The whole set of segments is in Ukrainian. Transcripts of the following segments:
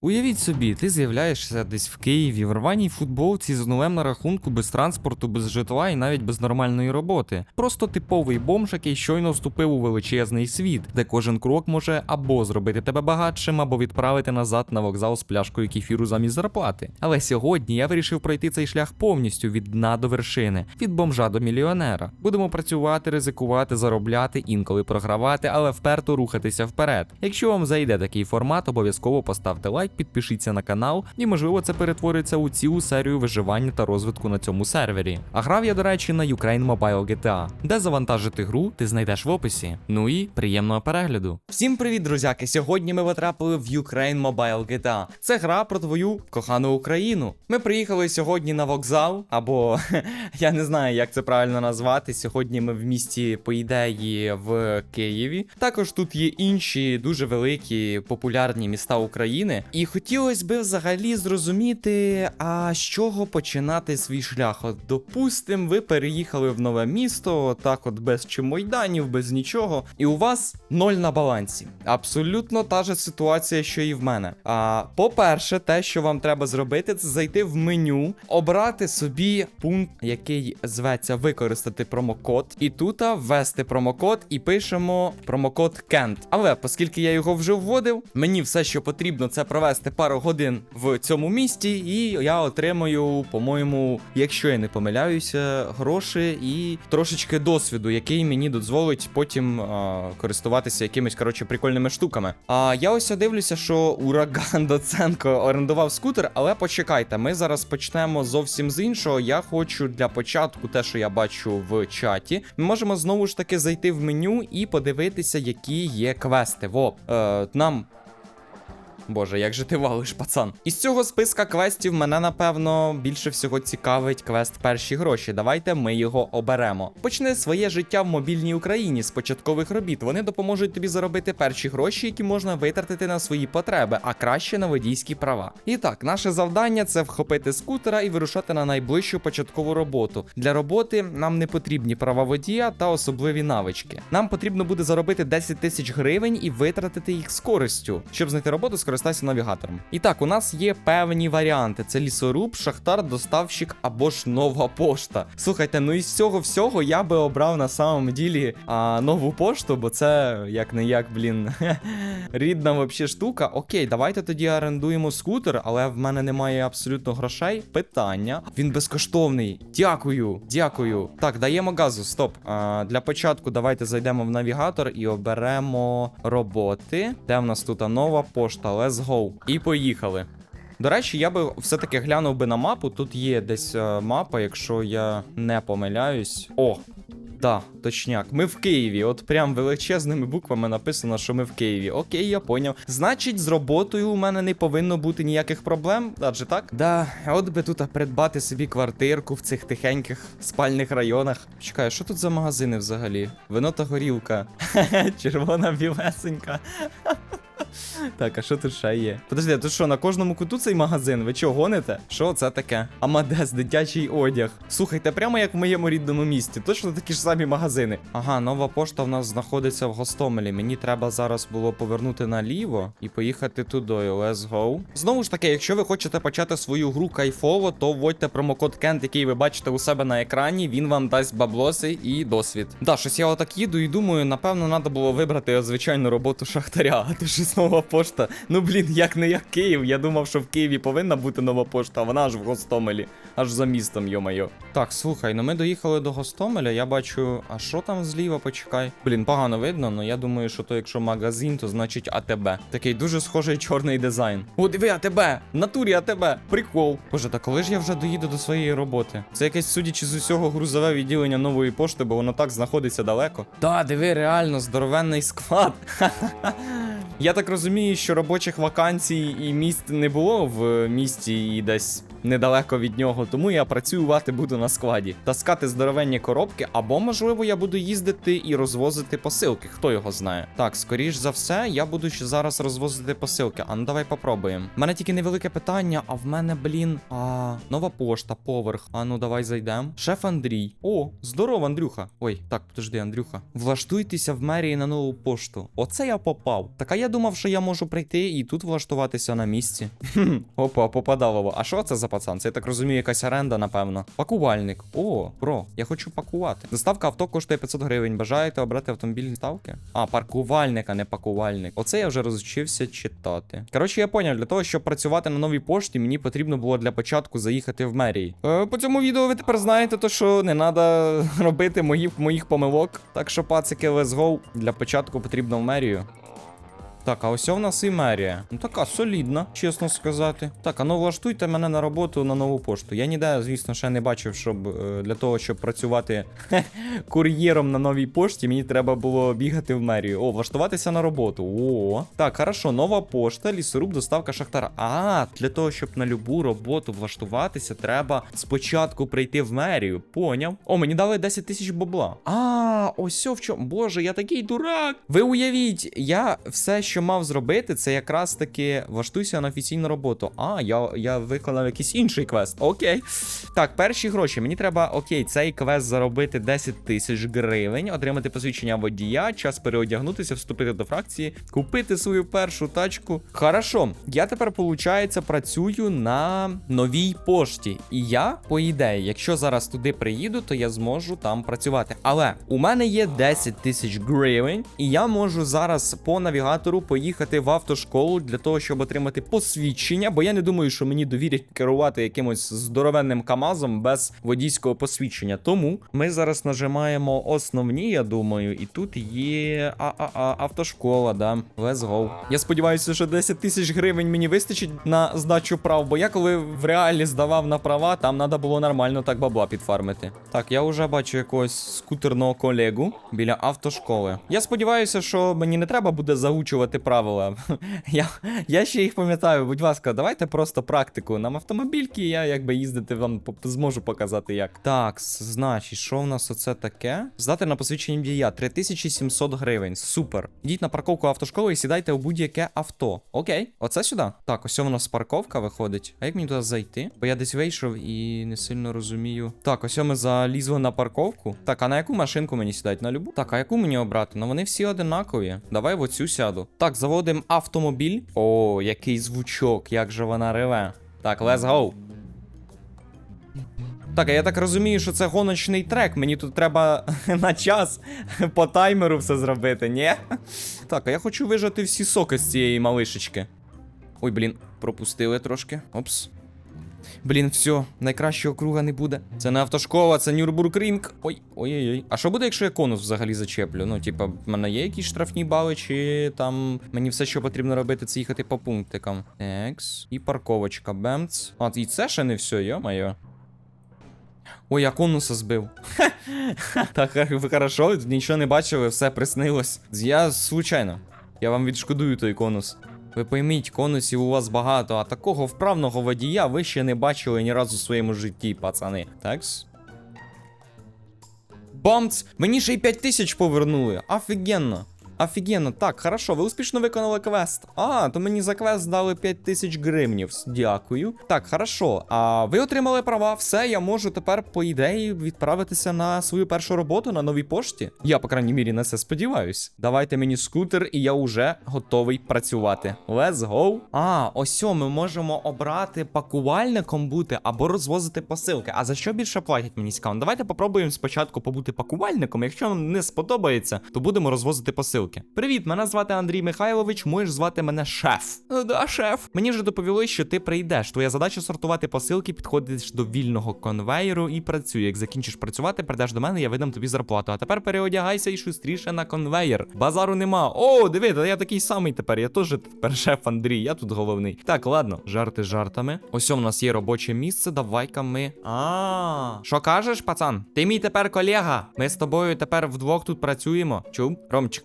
Уявіть собі, ти з'являєшся десь в Києві в рваній футболці з нулем на рахунку без транспорту, без житла і навіть без нормальної роботи. Просто типовий бомж, який щойно вступив у величезний світ, де кожен крок може або зробити тебе багатшим, або відправити назад на вокзал з пляшкою кефіру замість зарплати. Але сьогодні я вирішив пройти цей шлях повністю від дна до вершини, від бомжа до мільйонера. Будемо працювати, ризикувати, заробляти, інколи програвати, але вперто рухатися вперед. Якщо вам зайде такий формат, обов'язково поставте лайк, підпишіться на канал, і можливо це перетвориться у цілу серію виживання та розвитку на цьому сервері. А грав я, до речі, на Ukraine Mobile GTA. Де завантажити гру, ти знайдеш в описі. Ну і приємного перегляду. Всім привіт, друзяки! Сьогодні ми потрапили в Ukraine Mobile GTA. Це гра про твою кохану Україну. Ми приїхали сьогодні на вокзал, або я не знаю, як це правильно назвати. Сьогодні ми в місті, по ідеї, в Києві. Також тут є інші дуже великі популярні міста України. Хотілося би взагалі зрозуміти, а з чого починати свій шлях. От, допустим, ви переїхали в нове місто, так от без чемойданів, без нічого, і у вас ноль на балансі. Абсолютно та же ситуація, що і в мене. А по-перше, те, що вам треба зробити, це зайти в меню, обрати собі пункт, який зветься використати промокод, і тут ввести промокод і пишемо промокод Kent. Але оскільки я його вже вводив, мені все, що потрібно, це провести пару годин в цьому місті, і я отримаю, по-моєму, якщо я не помиляюся, гроші і трошечки досвіду, який мені дозволить потім а, користуватися якимись коротше прикольними штуками. А я ось дивлюся, що ураган Доценко орендував скутер, але почекайте, ми зараз почнемо зовсім з іншого. Я хочу для початку те, що я бачу в чаті. Ми можемо знову ж таки зайти в меню і подивитися, які є квести. Во е, нам Боже, як же ти валиш, пацан. Із цього списка квестів мене напевно більше всього цікавить квест перші гроші. Давайте ми його оберемо. Почни своє життя в мобільній Україні з початкових робіт. Вони допоможуть тобі заробити перші гроші, які можна витратити на свої потреби, а краще на водійські права. І так, наше завдання це вхопити скутера і вирушати на найближчу початкову роботу. Для роботи нам не потрібні права водія та особливі навички. Нам потрібно буде заробити 10 тисяч гривень і витратити їх з користю. Щоб знайти роботу, скористайся навігатором. І так, у нас є певні варіанти: це лісоруб, шахтар, доставщик або ж нова пошта. Слухайте, ну із цього всього я би обрав на самом ділі а, нову пошту, бо це як не як, блін, рідна вообще штука. Окей, давайте тоді орендуємо скутер, але в мене немає абсолютно грошей. Питання. Він безкоштовний. Дякую, дякую. Так, даємо газу. Стоп. А, для початку давайте зайдемо в навігатор і оберемо роботи. Де в нас тут нова пошта? Let's go. І поїхали. До речі, я би все-таки глянув би на мапу. Тут є десь е, мапа, якщо я не помиляюсь. О! Да, точняк. Ми в Києві. От прям величезними буквами написано, що ми в Києві. Окей, я поняв. Значить, з роботою у мене не повинно бути ніяких проблем, адже так? Да, от би тут придбати собі квартирку в цих тихеньких спальних районах. Чекай, що тут за магазини взагалі? Вино та горілка. Червона білесенька. Так, а що тут ще є? Подожди, а тут що, на кожному куту цей магазин? Ви чого гоните? Що це таке? Амадес, дитячий одяг. Слухайте, прямо як в моєму рідному місті. Точно такі ж самі магазини. Ага, нова пошта в нас знаходиться в Гостомелі. Мені треба зараз було повернути наліво і поїхати туди. Let's go. Знову ж таки, якщо ви хочете почати свою гру кайфово, то вводьте промокод Кент, який ви бачите у себе на екрані. Він вам дасть баблоси і досвід. Да, щось я отак їду і думаю, напевно, треба було вибрати звичайну роботу шахтаря, а то щось нова пошта. Ну блін, як не як Київ. Я думав, що в Києві повинна бути нова пошта, а вона аж в Гостомелі, аж за містом, йо-майо. Так, слухай, ну ми доїхали до Гостомеля. Я бачу, а що там зліва, почекай. Блін, погано видно, але я думаю, що то якщо магазин, то значить АТБ. Такий дуже схожий чорний дизайн. О, диви, АТБ! Натурі АТБ! Прикол. Боже, та коли ж я вже доїду до своєї роботи? Це якесь, судячи з усього, грузове відділення нової пошти, бо воно так знаходиться далеко. Та, диви, реально, здоровенний склад. Я так розумію, що робочих вакансій і місць не було в місті і десь недалеко від нього, тому я працювати буду на складі. Таскати здоровенні коробки, або, можливо, я буду їздити і розвозити посилки. Хто його знає? Так, скоріш за все, я буду ще зараз розвозити посилки. А ну давай попробуємо. У мене тільки невелике питання, а в мене, блін, а нова пошта, поверх. А ну давай зайдемо. Шеф Андрій. О, здорово, Андрюха. Ой, так, подожди, Андрюха. Влаштуйтеся в мерії на нову пошту. Оце я попав. Так а я думав, що я можу прийти і тут влаштуватися на місці. Опа, попадалово. А що це за пацан? Це я так розумію, якась оренда, напевно. Пакувальник. О, бро, я хочу пакувати. Доставка авто коштує 500 гривень. Бажаєте обрати автомобільні ставки? А, паркувальник, а не пакувальник. Оце я вже розучився читати. Коротше, я поняв, для того, щоб працювати на новій пошті, мені потрібно було для початку заїхати в мерії. Е, по цьому відео ви тепер знаєте, то що не треба робити моїх, моїх помилок. Так що, пацики, let's go. Для початку потрібно в мерію. Так, а ось у нас і мерія. Ну така солідна, чесно сказати. Так, а ну влаштуйте мене на роботу на нову пошту. Я ніде, звісно, ще не бачив, щоб е, для того, щоб працювати кур'єром на новій пошті, мені треба було бігати в мерію. О, влаштуватися на роботу. О, так, хорошо, нова пошта, лісоруб, доставка шахтара. А, для того, щоб на любу роботу влаштуватися, треба спочатку прийти в мерію. Поняв? О, мені дали 10 тисяч бабла. А, ось в чому. Боже, я такий дурак. Ви уявіть, я все, що мав зробити, це якраз таки влаштуйся на офіційну роботу. А, я, я виконав якийсь інший квест. Окей. Так, перші гроші. Мені треба, окей, цей квест заробити 10 тисяч гривень, отримати посвідчення водія, час переодягнутися, вступити до фракції, купити свою першу тачку. Хорошо, я тепер, виходить, працюю на новій пошті. І я, по ідеї, якщо зараз туди приїду, то я зможу там працювати. Але у мене є 10 тисяч гривень, і я можу зараз по навігатору поїхати в автошколу для того, щоб отримати посвідчення, бо я не думаю, що мені довірять керувати якимось здоровенним КАМАЗом без водійського посвідчення. Тому ми зараз нажимаємо основні, я думаю, і тут є а-а-а, автошкола, да. Let's go. Я сподіваюся, що 10 тисяч гривень мені вистачить на здачу прав, бо я коли в реалі здавав на права, там треба було нормально так бабла підфармити. Так, я вже бачу якогось скутерного колегу біля автошколи. Я сподіваюся, що мені не треба буде заучувати правила. Я, я ще їх пам'ятаю. Будь ласка, давайте просто практику. Нам автомобільки, я якби їздити вам зможу показати як. Так, значить, що в нас оце таке? Здати на посвідчення дія 3700 гривень. Супер. Йдіть на парковку автошколи і сідайте у будь-яке авто. Окей, оце сюди. Так, ось у нас парковка виходить. А як мені туди зайти? Бо я десь вийшов і не сильно розумію. Так, ось ми залізли на парковку. Так, а на яку машинку мені сідати? На любу? Так, а яку мені обрати? Ну вони всі одинакові. Давай в оцю сяду. Так, заводимо автомобіль. О, який звучок, як же вона реве. Так, let's go. Так, а я так розумію, що це гоночний трек. Мені тут треба на час по таймеру все зробити, ні? Так, а я хочу вижати всі соки з цієї малишечки. Ой, блін, пропустили трошки. Опс. Блін, все, найкращого круга не буде. Це не автошкола, це Нюрбургрінг. Ой, ой-ой-ой. А що буде, якщо я конус взагалі зачеплю? Ну, типа, в мене є якісь штрафні бали, чи там мені все, що потрібно робити, це їхати по пунктикам. Екс. І парковочка. Бемц. А, і це ще не все, йо-моє. Ой, я конуса збив. Так, ви хорошо, нічого не бачили, все приснилось. Я случайно. Я вам відшкодую той конус. Ви пойміть, конусів у вас багато, а такого вправного водія ви ще не бачили ні разу в своєму житті, пацани. Такс. Бамц! Мені ще й 5 тисяч повернули. Офігенно. Офігенно, так, хорошо, ви успішно виконали квест. А, то мені за квест дали 5 тисяч гривнів. Дякую. Так, хорошо. А ви отримали права, все, я можу тепер, по ідеї, відправитися на свою першу роботу на новій пошті. Я, по крайній мірі, на це сподіваюсь. Давайте мені скутер, і я вже готовий працювати. Let's go. А, ось ми можемо обрати пакувальником бути або розвозити посилки. А за що більше платять мені цікаво? Давайте попробуємо спочатку побути пакувальником. Якщо вам не сподобається, то будемо розвозити посилки. Привіт, мене звати Андрій Михайлович, можеш звати мене шеф. Ну да, шеф. Мені вже доповіли, що ти прийдеш. Твоя задача сортувати посилки, підходиш до вільного конвейеру і працюй. Як закінчиш працювати, прийдеш до мене, я видам тобі зарплату. А тепер переодягайся і шустріше на конвейер. Базару нема. О, диви, та я такий самий тепер. Я теж тепер шеф Андрій, я тут головний. Так, ладно, жарти жартами. Ось у нас є робоче місце. Давай-ка ми. А, що кажеш, пацан? Ти мій тепер колега. Ми з тобою тепер вдвох тут працюємо. Чув? Ромчик.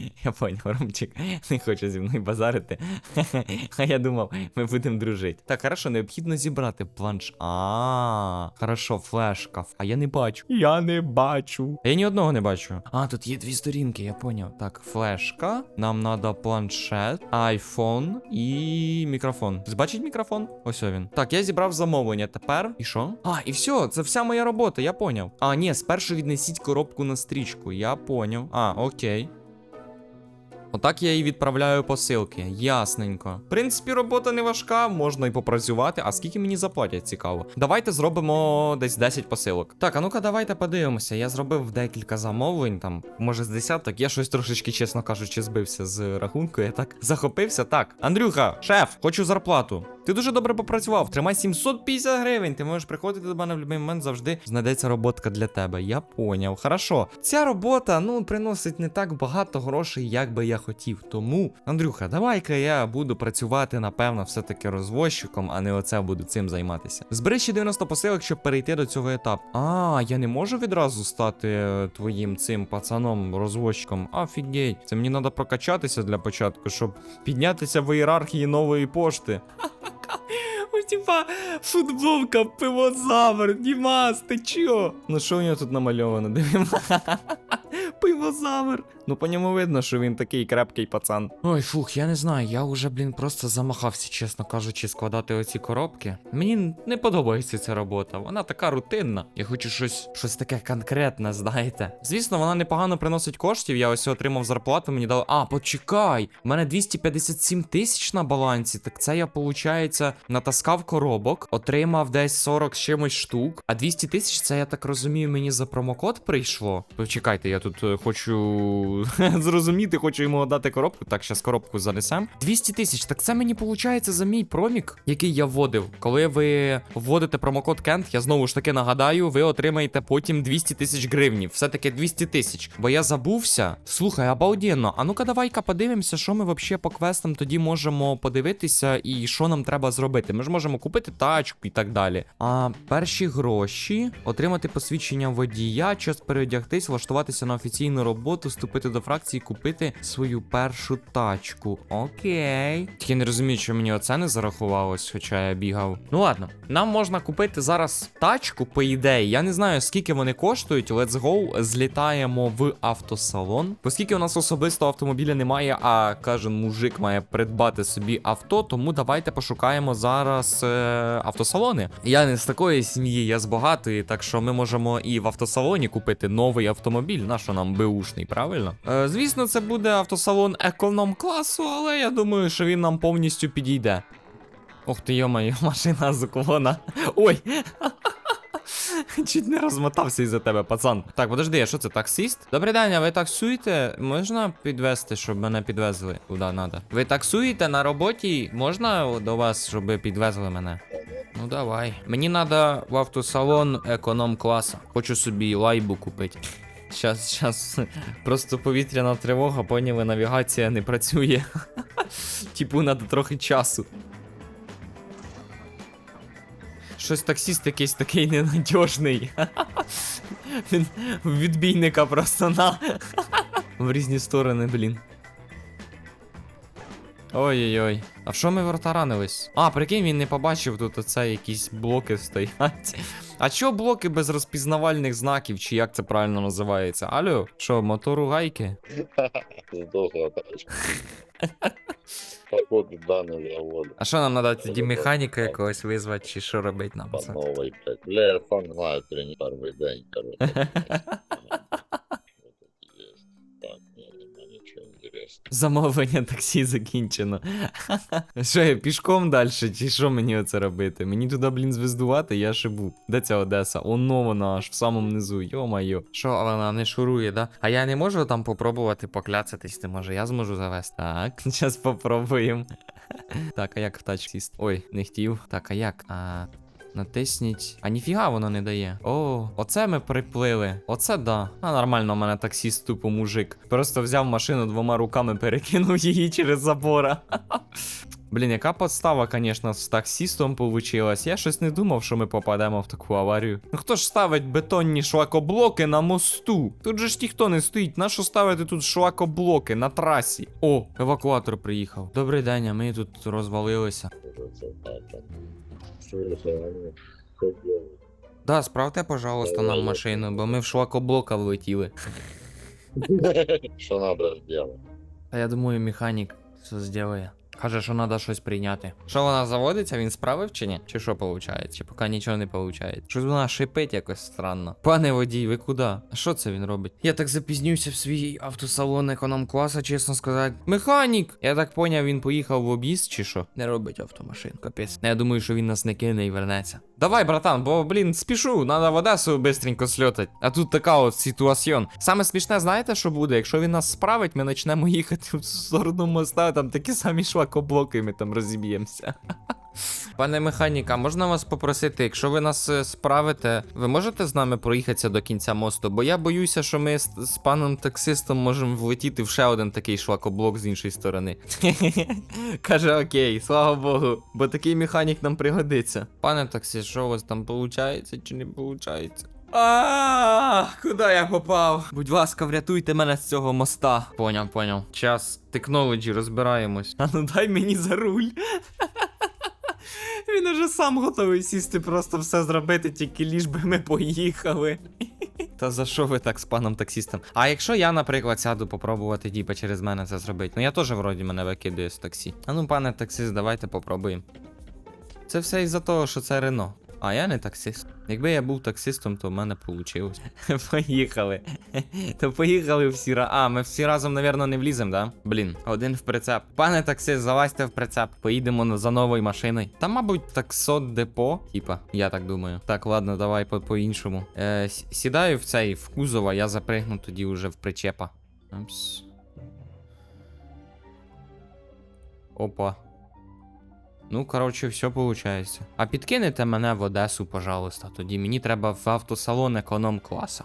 Я поняв, Ромчик не хоче зі мною базарити. А я думав, ми будемо дружити. Так, хорошо, необхідно зібрати планш. А, хорошо, флешка. А я не бачу. Я не бачу. Я ні одного не бачу. А, тут є дві сторінки, я поняв. Так, флешка. Нам треба планшет, айфон і мікрофон. Ти бачить мікрофон? Ось він. Так, я зібрав замовлення. Тепер. І що? А, і все, це вся моя робота, я поняв. А, ні, спершу віднесіть коробку на стрічку. Я поняв. А, окей. Отак я і відправляю посилки. Ясненько. В принципі, робота не важка, можна і попрацювати. А скільки мені заплатять, цікаво. Давайте зробимо десь 10 посилок. Так, а ну-ка, давайте подивимося. Я зробив декілька замовлень, там, може, з десяток. Я щось трошечки, чесно кажучи, збився з рахунку. Я так захопився. Так, Андрюха, шеф, хочу зарплату. Ти дуже добре попрацював. Тримай 750 гривень. Ти можеш приходити до мене в будь-який момент завжди знайдеться роботка для тебе. Я поняв. Хорошо. Ця робота, ну, приносить не так багато грошей, як би я хотів. Тому, Андрюха, давай-ка я буду працювати, напевно, все-таки розвозчиком, а не оце буду цим займатися. Збери ще 90 посилок, щоб перейти до цього етапу. А, я не можу відразу стати е, твоїм цим пацаном, розвозчиком. Офігеть. Це мені треба прокачатися для початку, щоб піднятися в ієрархії нової пошти. Ось типа футболка, пивозавр, Дімас, ти чо? Ну що у нього тут намальовано? Дивимо. Пивозавр. Ну по ньому видно, що він такий крепкий пацан. Ой, фух, я не знаю, я уже, блін, просто замахався, чесно кажучи, складати оці коробки. Мені не подобається ця робота, вона така рутинна. Я хочу щось, щось таке конкретне, знаєте. Звісно, вона непогано приносить коштів. Я ось отримав зарплату, мені дали. А, почекай! У мене 257 тисяч на балансі. Так це я, виходить, натаскав коробок, отримав десь 40 з чимось штук. А 200 тисяч, це я так розумію, мені за промокод прийшло. Почекайте, я тут е, хочу зрозуміти, хочу йому дати коробку. Так, зараз коробку занесем. 200 тисяч, так це мені виходить за мій промік, який я вводив. Коли ви вводите промокод Кент, я знову ж таки нагадаю, ви отримаєте потім 200 тисяч гривнів. Все-таки 200 тисяч. Бо я забувся. Слухай, обалденно. А ну-ка, давай-ка подивимося, що ми взагалі по квестам тоді можемо подивитися і що нам треба зробити. Ми ж можемо купити тачку і так далі. А перші гроші, отримати посвідчення водія, час переодягтись, влаштуватися на офіційну роботу, вступити до фракції, купити свою першу тачку. Окей. Тільки не розумію, що мені оце не зарахувалось, хоча я бігав. Ну ладно, нам можна купити зараз тачку, по ідеї. Я не знаю, скільки вони коштують. Let's go, злітаємо в автосалон. Оскільки у нас особисто автомобіля немає, а каже, мужик має придбати собі авто, тому давайте пошукаємо зараз е, автосалони. Я не з такої сім'ї, я з багатої, так що ми можемо і в автосалоні купити новий автомобіль. На що нам беушний, правильно? Е, звісно, це буде автосалон економ класу, але я думаю, що він нам повністю підійде. Ох ти, йомаю, машина з. Ой! Чуть не розмотався із-за тебе, пацан. Так, подожди, а що це таксист? Добрий день, а ви таксуєте? Можна підвести, щоб мене підвезли? Куди треба? Ви таксуєте на роботі? Можна до вас, щоб підвезли мене? Ну давай. Мені треба в автосалон економ класа. Хочу собі лайбу купити. Щас, щас, просто повітряна тривога, поняли, навігація не працює. Типу, треба трохи часу. Щось таксіст якийсь такий ненадіжний. Він відбійника просто на. В різні сторони, блін. Ой-ой-ой. А в що ми вертаранились? А, прикинь, він не побачив тут оце якісь блоки стоять. А чо блоки без розпізнавальних знаків, чи як це правильно називається? Алло, що, мотору гайки? Здохла тачка. Походу даний заводу. А що нам треба тоді механіка якогось визвати, чи що робити нам? По це? блядь. Бля, я сам знаю, тренер первый день, короче. Замовлення таксі закінчено. Що я пішком далі, чи що мені оце робити? Мені туди, блін, звездувати, я шибу. Де ця Одеса? Оно вона аж в самому низу. Йо-майо. Що, вона не шурує, да? А я не можу там попробувати покляцатись, ти може, я зможу завести. Так, зараз попробуємо. Так, а як в тачці? Ой, не хотів. Так, а як? А. Натисніть. А ніфіга воно не дає. О, оце ми приплили. Оце да. А нормально, у мене таксіст тупо мужик. Просто взяв машину двома руками, перекинув її через забора. Блін, яка подстава, звісно, з таксістом получилась. Я щось не думав, що ми попадемо в таку аварію. Ну хто ж ставить бетонні шлакоблоки на мосту? Тут же ж ніхто не стоїть. Нащо ставити тут шлакоблоки на трасі? О, евакуатор приїхав. Добрий день, а ми тут розвалилися. Да, справте, пожалуйста, нам машину, бо ми в шлакоблока влетіли. Що треба зробити? А я думаю, механік все зробить. Каже, що треба щось прийняти. Що вона заводиться, він справив чи ні? Чи що виходить? Чи поки нічого не виходить? Щось вона шипить якось странно. Пане водій, ви куди? А що це він робить? Я так запізнюся в свій автосалон економ-класа, чесно сказати. Механік! Я так поняв, він поїхав в об'їзд чи що? Не робить автомашин, капець. Я думаю, що він нас не кине і вернеться. Давай, братан, бо, блін, спішу, треба в Одесу бистренько сльотать. А тут така от ситуаціон. Саме смішне, знаєте, що буде? Якщо він нас справить, ми почнемо їхати в сторону моста, там такі самі шлакоблоки, і ми там розіб'ємося. Пане механіка, можна вас попросити, якщо ви нас е, справите, ви можете з нами проїхатися до кінця мосту? Бо я боюся, що ми з, паном таксистом можемо влетіти в ще один такий шлакоблок з іншої сторони. Каже, окей, слава Богу, бо такий механік нам пригодиться. Пане таксист, що у вас там виходить чи не виходить? А, куди я попав? Будь ласка, врятуйте мене з цього моста. Поняв, поняв. Час технологі розбираємось. А ну дай мені за руль. Він уже сам готовий сісти, просто все зробити, тільки ліж би ми поїхали. Та за що ви так з паном таксістом? А якщо я, наприклад, сяду попробувати діпа через мене це зробити? Ну я теж вроді мене викидаю з таксі. А ну, пане таксист, давайте попробуємо. Це все із-за того, що це Рено. А я не таксист. Якби я був таксистом, то в мене вийшло. Поїхали. То поїхали всі разом. А, ми всі разом, напевно, не вліземо, да? Блін, один в прицеп. Пане таксист, залазьте в прицеп. Поїдемо за новою машиною. Там, мабуть, таксот депо. Типа, я так думаю. Так, ладно, давай по- по-іншому. Е, сідаю в цей в кузова, я запригну тоді вже в причепа. Опс. Опа. Ну, коротше, все виходить. А підкинете мене в Одесу, пожалуйста. Тоді мені треба в автосалон економ класа.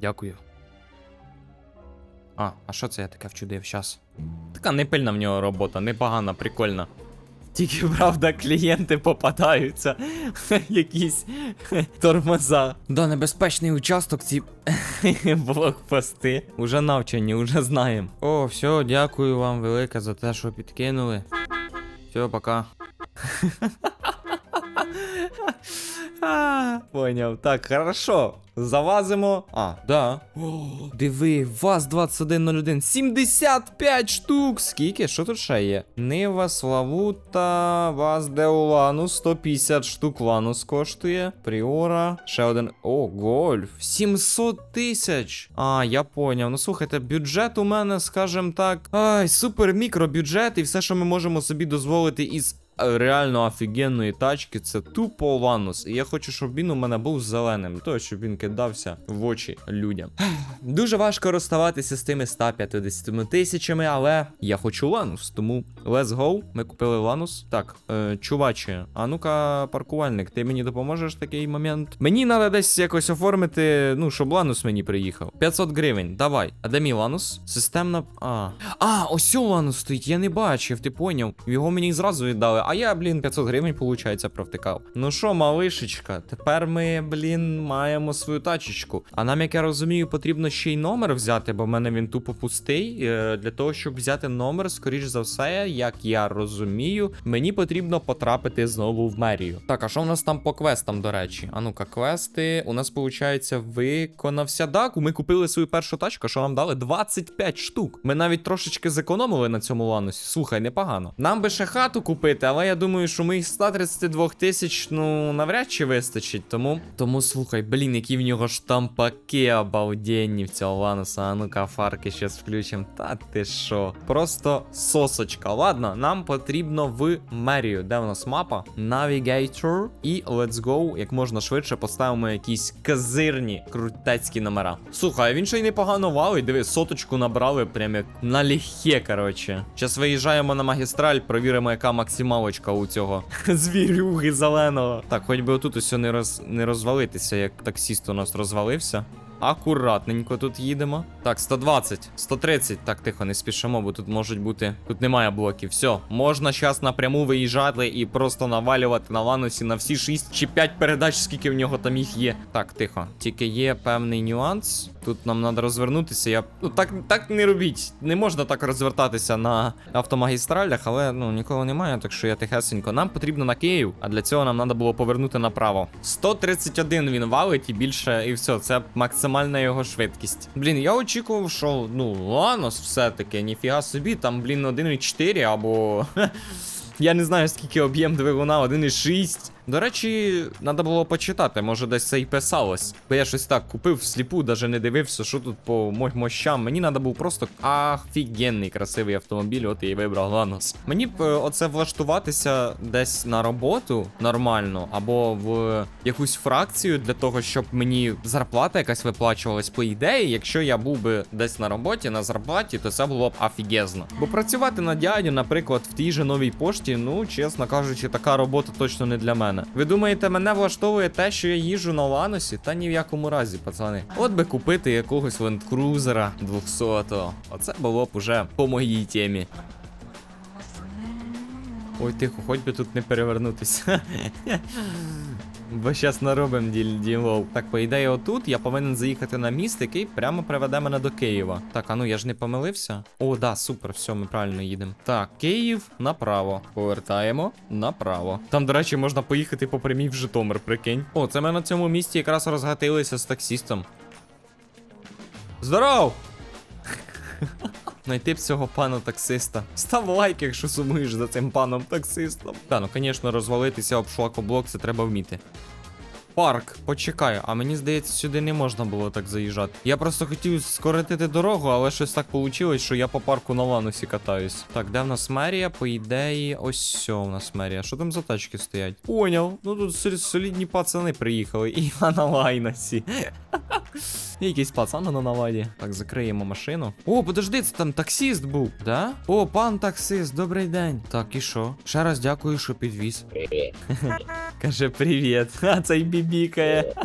Дякую. А, а що це я таке вчудив щас? Така непильна в нього робота, непогана, прикольна. Тільки, правда, клієнти попадаються. Якісь тормоза. Да, небезпечний участок, ці блокпости. Уже навчені, уже знаємо. О, все, дякую вам велике за те, що підкинули. Все, пока. А, Поняв. Так, хорошо. Завазимо. А, да. О, диви, ВАЗ-2101. 75 штук. Скільки? Що тут ще є? Нива, Славута, ВАЗ Деуланус. 150 штук Ланус коштує. Пріора. Ще один. О, гольф. 700 тисяч. А, я поняв. Ну слухайте, бюджет у мене, скажем так. Ай, супер мікробюджет, і все, що ми можемо собі дозволити із реально офігенної тачки, це тупо Ланус. І я хочу, щоб він у мене був зеленим, то щоб він кидався в очі людям. Дуже важко розставатися з тими 150 тисячами, але я хочу Ланус, тому let's go. Ми купили Ланус. Так, е, чуваче, а ну-ка, паркувальник, ти мені допоможеш такий момент? Мені треба десь якось оформити, ну, щоб Ланус мені приїхав. 500 гривень, давай. А де мій Ланус? Системна. А. А, ось Ланус стоїть, я не бачив, ти поняв. Його мені зразу віддали, а я, блін, 500 гривень, виходить, провтикав. Ну що, малишечка, тепер ми, блін, маємо свою тачечку. А нам, як я розумію, потрібно ще й номер взяти, бо в мене він тупо пустий. Е, Для того, щоб взяти номер, скоріш за все, як я розумію, мені потрібно потрапити знову в мерію. Так, а що в нас там по квестам, до речі? А ну-ка, квести. У нас, виходить, виконався дак. Ми купили свою першу тачку, що нам дали 25 штук. Ми навіть трошечки зекономили на цьому ланусі. Слухай, непогано. Нам би ще хату купити, але я думаю, що моїх 132 тисяч, ну, навряд чи вистачить. Тому, тому слухай, блін, які в нього штампаки обалденні в цього лануса. А ну-ка, фарки щас включимо. Та ти що? Просто сосочка. Ладно, нам потрібно в мерію. Де в нас мапа? Navigator. І let's go. Як можна швидше поставимо якісь казирні крутецькі номера. Слухай, він ще й непогано валить. Диви, соточку набрали, прям як налегке, коротше. Зараз виїжджаємо на магістраль, провіримо, яка максималочка у цього звірюги зеленого. Так, хоч би отут усе не роз не розвалитися, як таксіст у нас розвалився. Акуратненько тут їдемо. Так, 120, 130. Так, тихо, не спішимо, бо тут можуть бути. Тут немає блоків. Все, можна зараз напряму виїжджати і просто навалювати на ланусі на всі 6 чи 5 передач, скільки в нього там їх є. Так, тихо. Тільки є певний нюанс. Тут нам треба розвернутися. Я. Ну так, так не робіть. Не можна так розвертатися на автомагістралях, але ну нікого немає, так що я тихесенько. Нам потрібно на Київ, а для цього нам треба було повернути направо. 131 він валить і більше, і все, це максимальна його швидкість. Блін, я очікував, що ну Ланос все-таки, ніфіга собі, там, блін, 1,4 або. Я не знаю, скільки об'єм двигуна, 1,6. До речі, треба було почитати, може десь це і писалось. Бо я щось так купив всліпу, навіть не дивився, що тут по мо- мощам. Мені треба був просто офігенний красивий автомобіль, от і вибрав Ланос. Мені б е, оце влаштуватися десь на роботу нормально, або в якусь фракцію для того, щоб мені зарплата якась виплачувалась по ідеї. Якщо я був би десь на роботі, на зарплаті, то це було б офігезно. Бо працювати на дядю, наприклад, в тій же новій пошті, ну чесно кажучи, така робота точно не для мене. Ви думаєте, мене влаштовує те, що я їжу на Ланосі? Та ні в якому разі, пацани. От би купити якогось лендкрузера 200-го. Оце було б уже по моїй темі. Ой, тихо, хоч би тут не перевернутися. Бо щас наробимо діл ділов. Так, по ідеї, отут я повинен заїхати на міст, який прямо приведе мене до Києва. Так, а ну я ж не помилився. О, да, супер, все, ми правильно їдемо. Так, Київ направо. Повертаємо направо. Там, до речі, можна поїхати по прямій в Житомир, прикинь. О, це ми на цьому місці якраз розгатилися з таксістом. Здоров! Найти б цього пана таксиста. Став лайк, якщо сумуєш за цим паном таксистом. Та, ну звісно, розвалитися об шлакоблок це треба вміти. Парк, почекай, а мені здається, сюди не можна було так заїжджати. Я просто хотів скоротити дорогу, але щось так вийшло, що я по парку на ланусі катаюсь. Так, де в нас мерія? По ідеї, ось сьо у нас мерія. Що там за тачки стоять? Поняв. Ну тут солі- солідні пацани приїхали. І я на лайнасі. Якийсь пацан на наваді. Так, закриємо машину. О, подожди, це там таксіст був, да? О, пан таксист, добрий день. Так, і що? Ще раз дякую, що підвіз. Привет. Каже, привіт. А цей бібікає.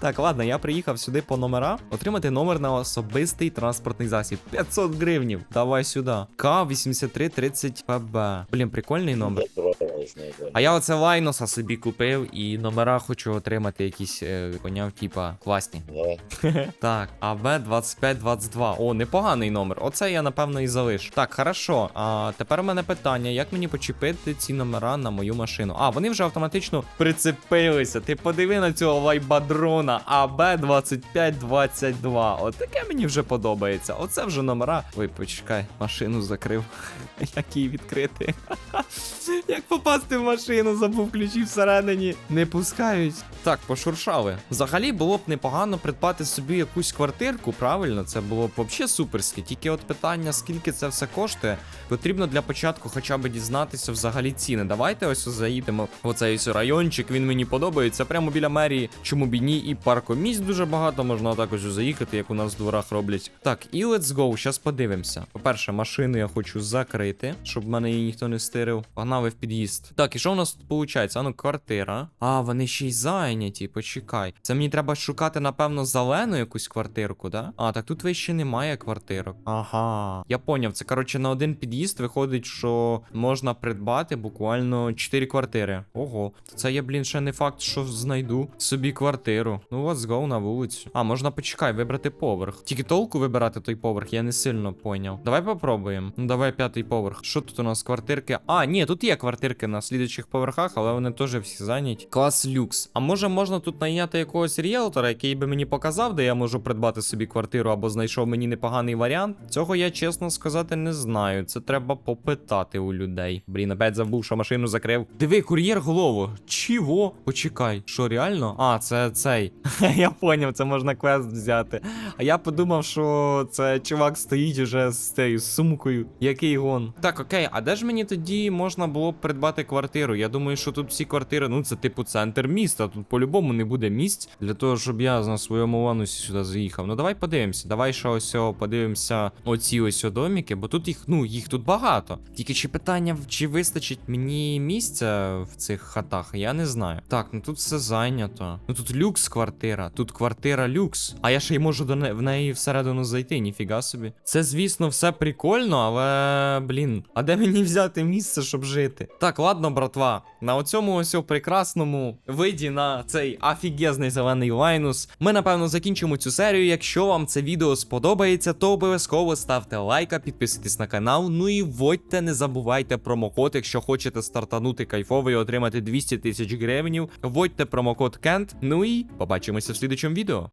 Так, ладно, я приїхав сюди по номера. Отримати номер на особистий транспортний засіб. 500 гривнів. Давай сюди. К8330ПБ. Блін, прикольний номер. А я оце Лайноса собі купив і номера хочу отримати якісь, е, поняв, типа, класні. Так, АБ2522. О, непоганий номер. Оце я напевно і залишу. Так, хорошо. А тепер у мене питання: як мені почепити ці номера на мою машину? А, вони вже автоматично прицепилися. Ти подиви на цього лайбадрона АБ2522. От таке мені вже подобається. Оце вже номера. Ой, почекай, машину закрив. Як її відкрити? Як попасти в машину, забув ключі всередині. Не пускають. Так, пошуршали. Взагалі було б непогано придбати собі якусь квартирку, правильно? Це було б взагалі суперське. Тільки от питання, скільки це все коштує, потрібно для початку хоча б дізнатися взагалі ціни. Давайте ось заїдемо в оцей ось райончик. Він мені подобається. Прямо біля мерії. Чому б і ні? І паркомісць дуже багато. Можна також заїхати, як у нас в дворах роблять. Так, і let's go. Щас подивимося. По-перше, машину я хочу закрити, щоб мене її ніхто не стирив. Погнали в під'їзд. Так, і що у нас тут виходить? А ну, квартира. А, вони ще й зайняті. Почекай. Це мені треба шукати, напевно, зелену якусь квартирку, да? А, так тут вище немає квартирок. Ага. Я поняв. Це коротше на один під'їзд виходить, що можна придбати буквально 4 квартири. Ого. Це я, блін, ще не факт, що знайду собі квартиру. Ну, let's go на вулицю. А, можна почекай, вибрати поверх. Тільки толку вибирати той поверх, я не сильно поняв. Давай попробуємо. Ну, давай п'ятий поверх. Що тут у нас квартирки? А, ні, тут є квартирки на слідуючих поверхах, але вони теж всі зайняті. Клас люкс. А може можна тут найняти якогось ріелтора, який би мені показав, де я можу придбати собі квартиру або знайшов мені непоганий варіант? Цього я чесно сказати не знаю. Це треба попитати у людей. Блін, опять забув, що машину закрив. Диви, кур'єр голову. Чого? Почекай, що реально? А, це цей. я поняв, це можна квест взяти. А я подумав, що це чувак стоїть уже з цією сумкою. Який гон. Так, окей, а де ж мені тоді можна було було б придбати квартиру. Я думаю, що тут всі квартири, ну це типу центр міста. Тут по-любому не буде місць для того, щоб я на своєму ланусі сюди заїхав. Ну давай подивимося. Давай ще ось подивимося оці ось доміки, бо тут їх, ну, їх тут багато. Тільки чи питання, чи вистачить мені місця в цих хатах, я не знаю. Так, ну тут все зайнято. Ну тут люкс квартира, тут квартира люкс. А я ще й можу до не... в неї всередину зайти, ніфіга собі. Це, звісно, все прикольно, але блін, а де мені взяти місце, щоб жити? Так, ладно, братва. На оцьому ось прекрасному виді на цей офігезний зелений лайнус. Ми напевно закінчимо цю серію. Якщо вам це відео сподобається, то обов'язково ставте лайка, підписуйтесь на канал. Ну і вводьте, не забувайте промокод, якщо хочете стартанути кайфово і отримати 200 тисяч гривень. Вводьте промокод Кент. Ну і побачимося в слідучому відео.